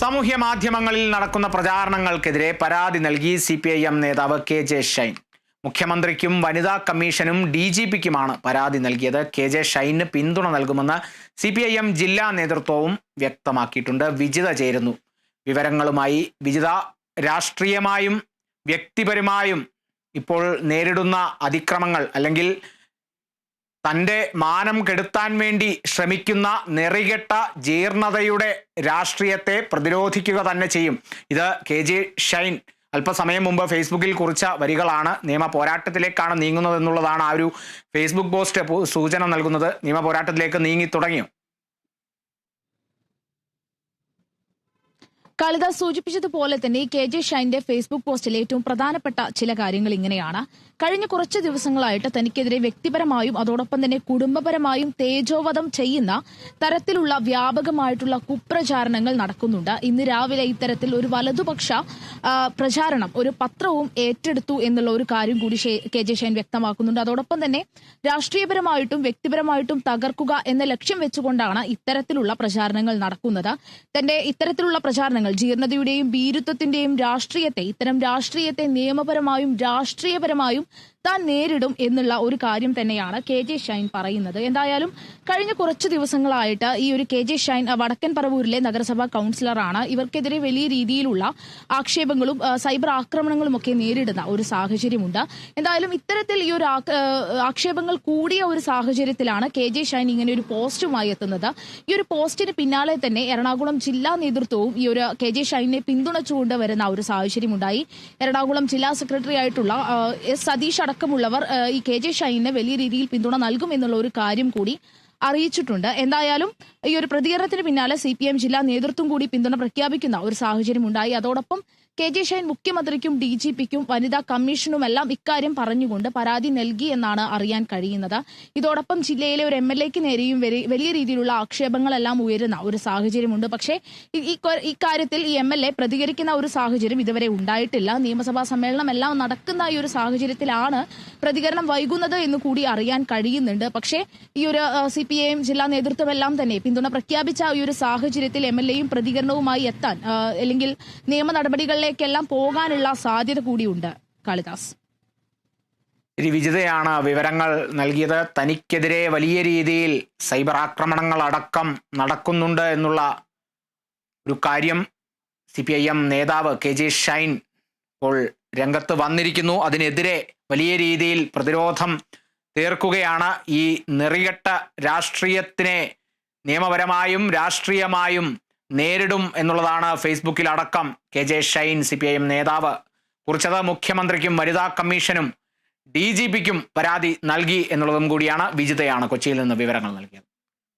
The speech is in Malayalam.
സാമൂഹ്യ മാധ്യമങ്ങളിൽ നടക്കുന്ന പ്രചാരണങ്ങൾക്കെതിരെ പരാതി നൽകി സി പി ഐ എം നേതാവ് കെ ജെ ഷൈൻ. മുഖ്യമന്ത്രിക്കും വനിതാ കമ്മീഷനും ഡി ജി പിക്കുമാണ് പരാതി നൽകിയത്. കെ ജെ ഷൈന് പിന്തുണ നൽകുമെന്ന് സി പി ഐ എം ജില്ലാ നേതൃത്വവും വ്യക്തമാക്കിയിട്ടുണ്ട്. വിജിത ചേരുന്നു. വിവരങ്ങളുമായി വിജിത രാഷ്ട്രീയമായും വ്യക്തിപരമായും ഇപ്പോൾ നേരിടുന്ന അതിക്രമങ്ങൾ അല്ലെങ്കിൽ തന്റെ മാനം കെടുത്താൻ വേണ്ടി ശ്രമിക്കുന്ന നെറികെട്ട ജീർണതയുടെ രാഷ്ട്രീയത്തെ പ്രതിരോധിക്കുക തന്നെ ചെയ്യും. ഇത് കെ ജെ ഷൈൻ അല്പസമയം മുമ്പ് ഫേസ്ബുക്കിൽ കുറിച്ച വരികളാണ്. നിയമ പോരാട്ടത്തിലേക്കാണ് നീങ്ങുന്നത് എന്നുള്ളതാണ് ആ ഒരു ഫേസ്ബുക്ക് പോസ്റ്റ് സൂചന നൽകുന്നത്. നിയമ പോരാട്ടത്തിലേക്ക് നീങ്ങി തുടങ്ങിയോ കാളിദാസ് സൂചിപ്പിച്ചതുപോലെ തന്നെ കെ ജെ ഷൈന്റെ ഫേസ്ബുക്ക് പോസ്റ്റിൽ ഏറ്റവും പ്രധാനപ്പെട്ട ചില കാര്യങ്ങൾ ഇങ്ങനെയാണ്. കഴിഞ്ഞ കുറച്ച് ദിവസങ്ങളായിട്ട് തനിക്കെതിരെ വ്യക്തിപരമായും അതോടൊപ്പം തന്നെ കുടുംബപരമായും തേജോവധം ചെയ്യുന്ന തരത്തിലുള്ള വ്യാപകമായിട്ടുള്ള കുപ്രചാരണങ്ങൾ നടക്കുന്നുണ്ട്. ഇന്ന് രാവിലെ ഇത്തരത്തിൽ ഒരു വലതുപക്ഷ പ്രചാരണം ഒരു പത്രവും ഏറ്റെടുത്തു എന്നുള്ള ഒരു കാര്യം കൂടി കെ ജെ ഷൈൻ വ്യക്തമാക്കുന്നുണ്ട്. അതോടൊപ്പം തന്നെ രാഷ്ട്രീയപരമായിട്ടും വ്യക്തിപരമായിട്ടും തകർക്കുക എന്ന ലക്ഷ്യം വെച്ചുകൊണ്ടാണ് ഇത്തരത്തിലുള്ള പ്രചാരണങ്ങൾ നടക്കുന്നത്. തന്റെ ഇത്തരത്തിലുള്ള പ്രചാരണങ്ങൾ ജീർണതയുടെയും ഭീരുത്വത്തിന്റെയും രാഷ്ട്രീയത്തെ ഇത്തരം രാഷ്ട്രീയത്തെ നിയമപരമായും രാഷ്ട്രീയപരമായും താൻ നേരിടും എന്നുള്ള ഒരു കാര്യം തന്നെയാണ് കെ ജെ ഷൈൻ പറയുന്നത്. എന്തായാലും കഴിഞ്ഞ കുറച്ച് ദിവസങ്ങളായിട്ട് ഈ ഒരു കെ ജെ ഷൈൻ വടക്കൻ പറവൂരിലെ നഗരസഭാ കൗൺസിലറാണ് ഇവർക്കെതിരെ വലിയ രീതിയിലുള്ള ആക്ഷേപങ്ങളും സൈബർ ആക്രമണങ്ങളും ഒക്കെ നേരിടുന്ന ഒരു സാഹചര്യമുണ്ട്. എന്തായാലും ഇത്തരത്തിൽ ഈ ഒരു ആക്ഷേപങ്ങൾ കൂടിയ ഒരു സാഹചര്യത്തിലാണ് കെ ജെ ഷൈൻ ഇങ്ങനെ ഒരു പോസ്റ്റുമായി എത്തുന്നത്. ഈ ഒരു പോസ്റ്റിന് പിന്നാലെ തന്നെ എറണാകുളം ജില്ലാ നേതൃത്വവും ഈ ഒരു കെ ജെ ഷൈനെ പിന്തുണച്ചുകൊണ്ട് വരുന്ന ഒരു സാഹചര്യമുണ്ടായി. എറണാകുളം ജില്ലാ സെക്രട്ടറി ആയിട്ടുള്ള എസ് സതീഷ് അടക്കമുള്ളവർ ഈ കെ ജെ ഷൈനെ വലിയ രീതിയിൽ പിന്തുണ നൽകും എന്നുള്ള ഒരു കാര്യം കൂടി അറിയിച്ചിട്ടുണ്ട്. എന്തായാലും ഈ ഒരു പ്രതികരണത്തിന് പിന്നാലെ സി ജില്ലാ നേതൃത്വം കൂടി പിന്തുണ പ്രഖ്യാപിക്കുന്ന ഒരു സാഹചര്യം ഉണ്ടായി അതോടൊപ്പം കെ ജെ ഷൈൻ മുഖ്യമന്ത്രിക്കും ഡി ജി പിക്കും വനിതാ കമ്മീഷനുമെല്ലാം ഇക്കാര്യം പറഞ്ഞുകൊണ്ട് പരാതി നൽകി എന്നാണ് അറിയാൻ കഴിയുന്നത്. ഇതോടൊപ്പം ജില്ലയിലെ ഒരു എം എൽ എക്ക് നേരെയും വലിയ രീതിയിലുള്ള ആക്ഷേപങ്ങളെല്ലാം ഉയരുന്ന ഒരു സാഹചര്യമുണ്ട്. പക്ഷേ ഇക്കാര്യത്തിൽ ഈ എം എൽ എ പ്രതികരിക്കുന്ന ഒരു സാഹചര്യം ഇതുവരെ ഉണ്ടായിട്ടില്ല. നിയമസഭാ സമ്മേളനം എല്ലാം നടക്കുന്ന ഈ ഒരു സാഹചര്യത്തിലാണ് പ്രതികരണം വൈകുന്നത് എന്ന് കൂടി അറിയാൻ കഴിയുന്നുണ്ട്. പക്ഷേ ഈ ഒരു സി പി ഐ എം ജില്ലാ നേതൃത്വമെല്ലാം തന്നെ പിന്തുണ പ്രഖ്യാപിച്ച ഈ ഒരു സാഹചര്യത്തിൽ എം എൽ എയും പ്രതികരണവുമായി എത്താൻ അല്ലെങ്കിൽ നിയമ നടപടികളിലേക്കെല്ലാം പോകാനുള്ള സാധ്യത കൂടിയുണ്ട്. കാളിദാസ്. വിജിതയാണ് വിവരങ്ങൾ നൽകിയത്. തനിക്കെതിരെ വലിയ രീതിയിൽ സൈബർ ആക്രമണങ്ങൾ അടക്കം നടക്കുന്നുണ്ട് എന്നുള്ള ഒരു കാര്യം സി പി ഐ എം നേതാവ് കെ ജെ ഷൈൻ ഇപ്പോൾ രംഗത്ത് വന്നിരിക്കുന്നു. അതിനെതിരെ വലിയ രീതിയിൽ പ്രതിരോധം തീർക്കുകയാണ്. ഈ നെറികെട്ട രാഷ്ട്രീയത്തിനെ നിയമപരമായും രാഷ്ട്രീയമായും നേരിടും എന്നുള്ളതാണ് ഫേസ്ബുക്കിൽ അടക്കം K J Shine C P I M നേതാവ്. കുറിച്ചത് മുഖ്യമന്ത്രിക്കും വനിതാ കമ്മീഷനും ഡി ജി പിക്കും പരാതി നൽകി എന്നുള്ളതും കൂടിയാണ് വിജിതയാണ് കൊച്ചിയിൽ നിന്ന് വിവരങ്ങൾ നൽകിയത്.